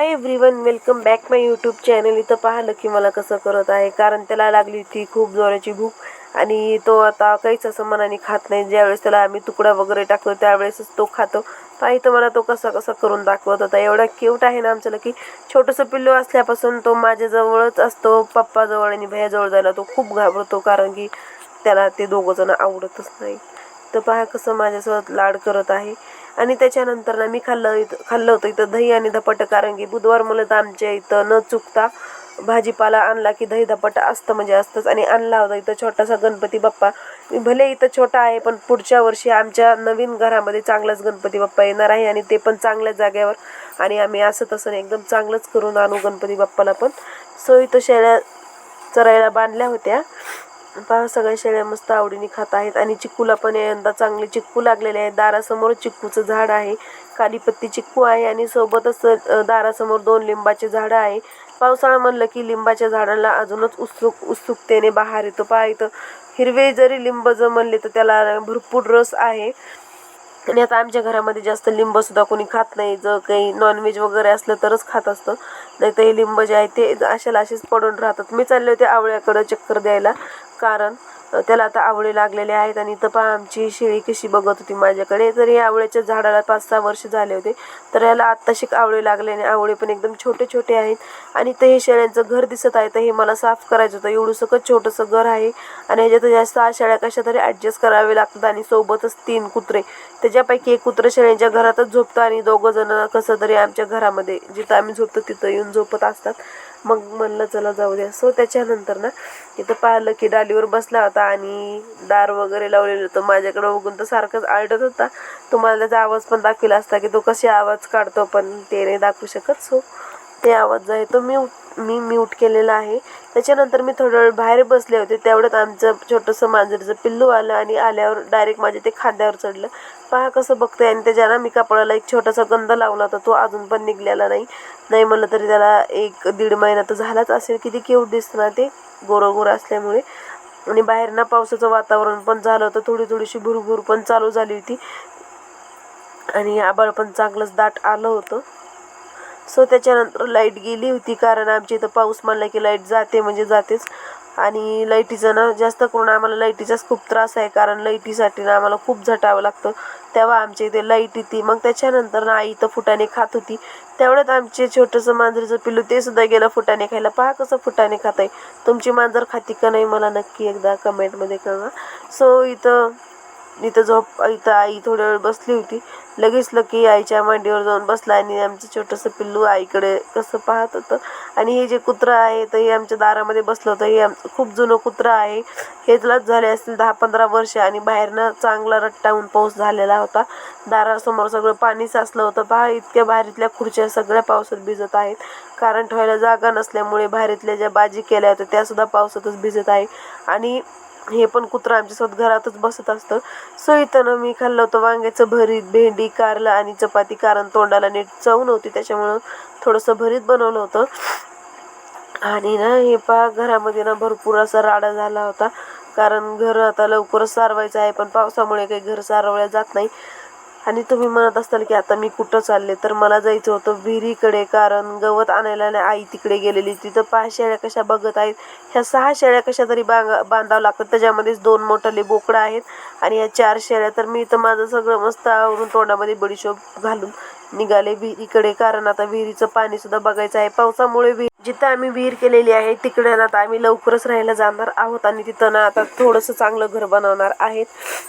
Everyone welcome back my YouTube channel इथं पाहिलं की मला कसं करत आहे. कारण त्याला लागली होती खूप जोराची भूक. आणि तो आता काहीच असं मनाने खात नाही. ज्यावेळेस त्याला आम्ही तुकडा वगैरे टाकतो त्यावेळेसच तो खातो. पाही तर मला तो कसा कसा करून दाखवत होता. एवढा क्यूट आहे ना आमच्याला की छोटंसं पिल्लू असल्यापासून तो माझ्याजवळच असतो. पप्पाजवळ आणि भैयाजवळ जायला तो खूप घाबरतो. कारण की त्याला ते दोघं जण आवडतच नाही. तर पहा कसं माझ्यासोबत लाड करत आहे. आणि त्याच्यानंतर ना मी खाल्लं इथं खाल्लं होतं इथं दही आणि धपाटं कारण की बुधवार मुलं तर आमच्या इथं न चुकता भाजीपाला आणला की दही धपाटा असतं म्हणजे असतंच. आणि आणला होता इथं छोटासा गणपती बाप्पा. भले इथं छोटा आहे पण पुढच्या वर्षी आमच्या नवीन घरामध्ये चांगलाच गणपती बाप्पा येणार आहे आणि ते पण चांगल्या जाग्यावर आणि आम्ही असं तसं एकदम चांगलंच करून आणू गणपती बाप्पाला पण. सो इथं शेळ्या चरायला बांधल्या होत्या. पहा सगळ्या शेळ्या मस्त आवडीने खात आहेत. आणि चिक्कूला पण यंदा चांगले चिक्कू लागलेले आहेत. दारासमोर चिक्कूचं झाड आहे. कालीपत्ती चिक्कू आहे आणि सोबतच दारासमोर दोन लिंबाचे झाडं आहे. पावसाळा म्हणलं की लिंबाच्या झाडाला अजूनच उत्सुक उत्सुकतेने बहार येतो. पहा इथं हिरवे जरी लिंब जर म्हणले तर त्याला भरपूर रस आहे. आणि आता आमच्या घरामध्ये जास्त लिंबसुद्धा कोणी खात नाही. जर काही नॉनव्हेज वगैरे असलं तरच खात असतं. नाही तर हे लिंब जे आहे ते अशाला असेच पडून राहतात. मी चालले होते आवळ्याकडं चक्कर द्यायला. कारण त्याला आता आवळे लागलेले आहेत आणि इथं पहा आमची शेळी कशी बघत होती माझ्याकडे. तर या आवळ्याच्या झाडाला पाच सहा वर्ष झाले होते. तर याला आत्ताशी आवळे लागले आणि आवळे पण एकदम छोटे छोटे आहेत. आणि ते हे शेळ्यांचं घर दिसत आहे. तर हे मला साफ करायचं होतं. एवढं सगळं छोटंसं घर आहे. आणि ह्याच्यात ह्या सहा शेळ्या कशा तरी ॲडजस्ट करावे लागतात. आणि सोबतच तीन कुत्रे. त्याच्यापैकी एक कुत्रं शेळ्यांच्या घरातच झोपतं आणि दोघं जण कसं तरी आमच्या घरामध्ये जिथं आम्ही झोपतो तिथं येऊन झोपत असतात. मग म्हणलं चला जाऊ द्या. सो त्याच्यानंतर ना इथं पाहिलं की डालीवर बसला होता आणि दार वगैरे लावलेलं होतं. माझ्याकडे बघून तर सारखंच आळटत होता. तुम्हाला त्याचा आवाज पण दाखविला असता की तो कसे आवाज काढतो पण ते नाही दाखवू शकत. सो ते आवाज जो आहे तो म्यूट मी म्यूट केलेला आहे. त्याच्यानंतर मी थोडा वेळ बाहेर बसले होते. तेवढ्यात आमचं छोटंसं मांजरीचं पिल्लू आलं आणि आल्यावर डायरेक्ट माझ्या ते खांद्यावर चढलं. पहा कसं बघते आणि त्याच्याला मी कापडाला एक छोटासा गंध लावला होता तो अजून पण निघलेला नाही. नाही म्हणलं तरी त्याला एक दीड महिना तर झालाच असेल. किती क्यूट दिसतं ना ते. गोरगोर असल्यामुळे. आणि बाहेर ना पावसाचं वातावरण पण झालं होतं. थोडी थोडीशी भुरभुर पण चालू झाली होती. आणि आबाळ पण चांगलंच दाट आलं होतं. सो त्याच्यानंतर लाइट गेली होती कारण आमच्या इथं पाऊस म्हणला की लाइट जाते म्हणजे जातेच. आणि लाईटीचं ना जास्त करून आम्हाला लाईटीचाच खूप त्रास आहे कारण लाईटीसाठी ना आम्हाला खूप झटावं लागतं. तेव्हा आमच्या इथे लाइट येते. मग त्याच्यानंतर ना आई तर फुटाणे खात होती. तेवढ्यात आमचे छोटंसं मांजरीचं पिल्लू ते सुद्धा गेलं फुटाणे खायला. पहा कसं फुटाणे खात आहे. तुमची मांजर खाती का नाही मला नक्की एकदा कमेंटमध्ये कळवा. सो इथं इथं झोप इथं आई थोड्या वेळ बसली होती. लगेच लकी आईच्या मांडीवर जाऊन बसला आणि आमचं छोटंसं पिल्लू आईकडे कसं पाहत होतं. आणि हे जे कुत्रं आहे तर हे आमच्या दारामध्ये बसलं होतं. हे खूप जुनं कुत्रं आहे. हे तुलाच झाले असतील दहा पंधरा वर्ष आणि बाहेरनं चांगला रट्टावून पाऊस झालेला होता. दारासमोर सगळं पाणी साचलं होतं. पहा इतक्या बाहेरीतल्या खुर्च्या सगळ्या पावसात भिजत आहेत. कारण ठेवायला जागा नसल्यामुळे बाहेरीतल्या ज्या बाजी केल्या होत्या त्यासुद्धा पावसातच भिजत आहे. आणि हे पण कुत्रा आमच्यासोबत घरातच बसत असतं. सो इथं मी खाल्लं होतं वांग्याचं भरीत भेंडी कारलं आणि चपाती कारण तोंडाला नीट चव नव्हती त्याच्यामुळं थोडंसं भरीत बनवलं होतं. आणि ना हे पहा घरामध्ये ना भरपूर असा राडा झाला होता. कारण घर आता लवकरच सारवायचं आहे पण पावसामुळे काही घर सारवल्या जात नाही. आणि तुम्ही म्हणत असताल की आता मी कुठं चालले तर मला जायचं होतं विहिरीकडे कारण गवत आणायला नाही आई तिकडे गेलेली तिथं पाच शेळ्या कशा बघत आहेत? ह्या सहा शेळ्या कशा तरी बांगा बांधावं लागतात. त्याच्यामध्येच दोन मोठाले बोकडं आहेत आणि ह्या चार शेळ्या तर मी तर माझं सगळं मस्त आवरून तोंडामध्ये बडीशोप घालून निघाले विहिरीकडे. कारण आता विहिरीचं पाणीसुद्धा बघायचं आहे. पावसामुळे विहीर जिथं आम्ही विहीर केलेली आहे तिकडे ना आता आम्ही लवकरच राहायला जाणार आहोत आणि तिथं ना आता थोडंसं चांगलं घर बनवणार आहेत.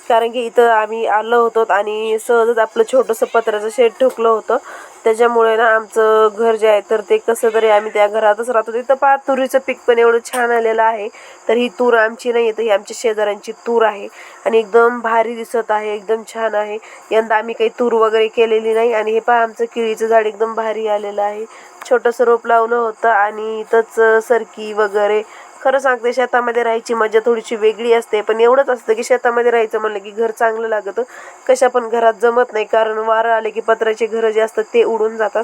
कारण की इथं आम्ही आलो होतो आणि सहजच आपलं छोटंसं पत्र्याचं शेड ठोकलं होतं. त्याच्यामुळे ना आमचं घर जे आहे तर ते कसं तरी आम्ही त्या घरातच राहतो. तिथं पहा तुरीचं पीक पण एवढं छान आलेलं आहे. तर ही तूर आमची नाही तर ही आमच्या शेजाऱ्यांची तूर आहे. आणि एकदम भारी दिसत आहे एकदम छान आहे. यंदा आम्ही काही तूर वगैरे केलेली नाही. आणि हे पहा आमचं केळीचं झाड एकदम भारी आलेलं आहे. छोटंसं रोप लावलं होतं आणि इथंच सरकी वगैरे. खरं सांगते शेतामध्ये राहायची मजा थोडीशी वेगळी असते पण एवढंच असतं की शेतामध्ये राहायचं म्हणलं की घर चांगलं लागतं. कशा पण घरात जमत नाही कारण वारं आले की पत्र्याचे घरं जे असतात ते उडून जातात.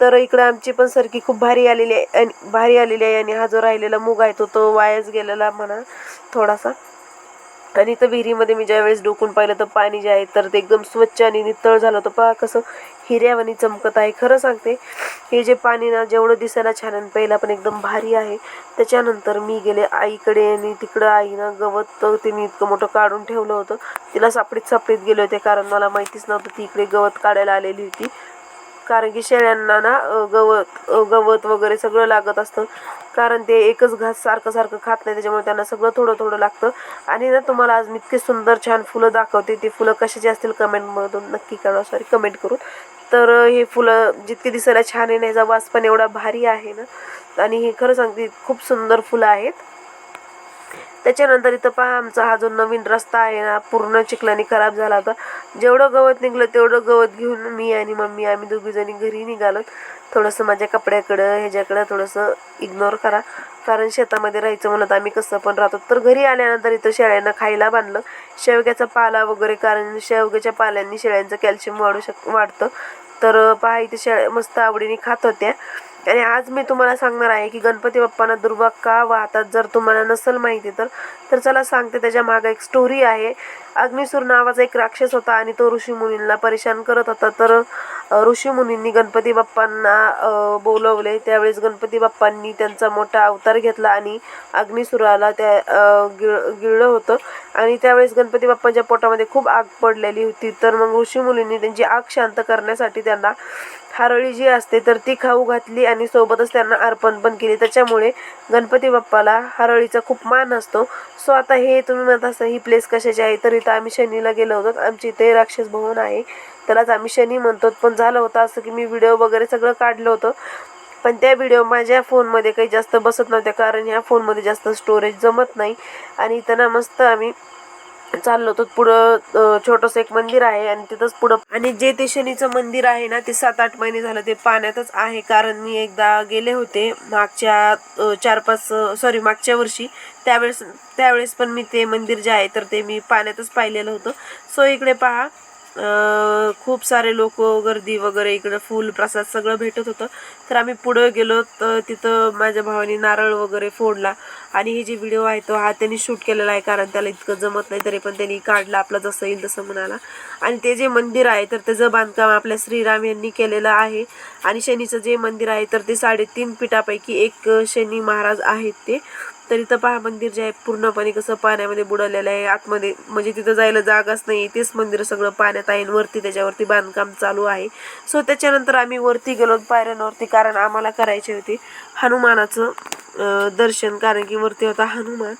तर इकडं आमची पण सरकी खूप भारी आलेली आहे आणि भारी आलेली आहे आणि हा जो राहिलेला मूग आहे तो तो वायाच गेलेला म्हणा थोडासा. आणि इथं विहिरीमध्ये मी ज्यावेळेस डोकून पाहिलं तर पाणी जे आहे तर ते एकदम स्वच्छ आणि नितळ झालं होतं. पहा कसं हिऱ्यावानी चमकत आहे. खरं सांगते हे जे पाणी ना जेवढं दिसायला छान आणि पहिला पण एकदम भारी आहे. त्याच्यानंतर मी गेले आईकडे आणि तिकडं आईनं गवत तिने इतकं मोठं काढून ठेवलं होतं. तिला सापडीत सापडीत गेले होते कारण मला माहितीच नव्हतं ती इकडे गवत काढायला आलेली होती. कारण की शेळ्यांना ना गवत गवत वगैरे सगळं लागत असतं. कारण ते एकच घास सारखं सारखं खात नाही त्याच्यामुळे त्यांना सगळं थोडं थोडं लागतं. आणि ना तुम्हाला आज मी इतकी सुंदर छान फुलं दाखवते. ती फुलं कशाची असतील कमेंटमधून नक्की करा सॉरी कमेंट करून. तर हे फुलं जितकी दिसायला छान आहे नाही जा वास पण एवढा भारी आहे ना. आणि हे खरं सांगते खूप सुंदर फुलं आहेत. त्याच्यानंतर इथं पहा आमचा हा जो नवीन रस्ता आहे ना पूर्ण चिखलाने खराब झाला होता. जेवढं गवत निघलं तेवढं गवत घेऊन मी आणि मम्मी आम्ही दोघीजणी घरी निघालो. थोडंसं माझ्या कपड्याकडं ह्याच्याकडं थोडंसं इग्नोर करा. कारण शेतामध्ये राहायचं म्हणत आम्ही कसं पण राहतो. तर घरी आल्यानंतर इथं शेळ्यांना खायला बांधलं. शेवग्याचा पाला वगैरे कारण शेवग्याच्या पाल्यांनी शेळ्यांचं कॅल्शियम वाढू शक वाढतं. तर पहा इथे शेळ्या मस्त आवडीने खात होत्या. आणि आज मी तुम्हाला सांगणार आहे की गणपती बाप्पांना दुर्वा का वाहतात जर तुम्हाला नसेल माहिती तर तर चला सांगते त्याच्या मागं एक स्टोरी आहे. अग्निसूर नावाचा एक राक्षस होता आणि तो ऋषीमुनींना परेशान करत होता. तर ऋषी मुनींनी गणपती बाप्पांना बोलवले. त्यावेळेस गणपती बाप्पांनी त्यांचा मोठा अवतार घेतला आणि अग्निसुराला त्या गिळ गिळलं होतं. आणि त्यावेळेस गणपती बाप्पांच्या पोटामध्ये खूप आग पडलेली होती. तर मग ऋषीमुनींनी त्यांची आग शांत करण्यासाठी त्यांना हरळी जी असते तर ती खाऊ घातली आणि सोबतच त्यांना अर्पण पण केली. त्याच्यामुळे गणपती बाप्पाला हरळीचा खूप मान असतो. सो आता हे तुम्ही म्हणत असता ही प्लेस कशाची आहे? तर इथं आम्ही शनीला गेलो होतो. आमच्या इथे राक्षस भवन आहे. त्यालाच आम्ही शनी म्हणतो. पण झालं होतं असं की मी व्हिडिओ वगैरे सगळं काढलं होतं. पण त्या व्हिडिओ माझ्या फोनमध्ये काही जास्त बसत नव्हत्या. कारण ह्या फोनमध्ये जास्त स्टोरेज जमत नाही. आणि इथं ना मस्त आम्ही चाललो तर पुढं छोटंसं एक मंदिर आहे आणि तिथंच पुढं आणि जे ते शनीचं मंदिर आहे ना ते सात आठ महिने झालं ते पाण्यातच आहे. कारण मी एकदा गेले होते मागच्या चार पाच सॉरी मागच्या वर्षी. त्यावेळेस त्यावेळेस पण मी ते मंदिर जे आहे तर ते मी पाण्यातच पाहिलेलं होतं. सो इकडे पहा. खूप सारे लोक गर्दी वगैरे इकडं फूल प्रसाद सगळं भेटत होतं. तर आम्ही पुढं गेलो तर तिथं माझ्या भावाने नारळ वगैरे फोडला. आणि हे जे व्हिडिओ आहे तो हा त्यांनी शूट केलेला आहे कारण त्याला इतकं जमत नाही तरी पण त्यांनी काढला आपला जसं येईल तसं म्हणाला. आणि ते जे मंदिर आहे तर त्याचं बांधकाम आपल्या श्रीराम यांनी केलेलं आहे. आणि शनीचं जे मंदिर आहे तर ते साडेतीन पिठापैकी एक शनी महाराज आहेत ते. तर इथं पहा मंदिर जे आहे पूर्णपणे कसं पाण्यामध्ये बुडवलेलं आहे. आतमध्ये म्हणजे तिथं जायला जागाच नाही. तेच मंदिर सगळं पाण्यात आहे वरती त्याच्यावरती बांधकाम चालू आहे. सो त्याच्यानंतर आम्ही वरती गेलो पायऱ्यांवरती कारण आम्हाला करायचे होते हनुमानाचं दर्शन. कारण की वरती होता हनुमान.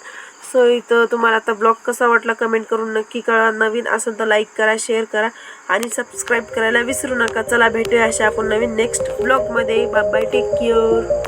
सो इथं तुम्हाला आता ब्लॉग कसा वाटला कमेंट करून नक्की कळा नवीन असेल तर लाईक करा शेअर करा आणि सबस्क्राईब करायला विसरू नका. चला भेटूया अशा आपण नवीन नेक्स्ट ब्लॉगमध्ये बाय बाय टेक केअर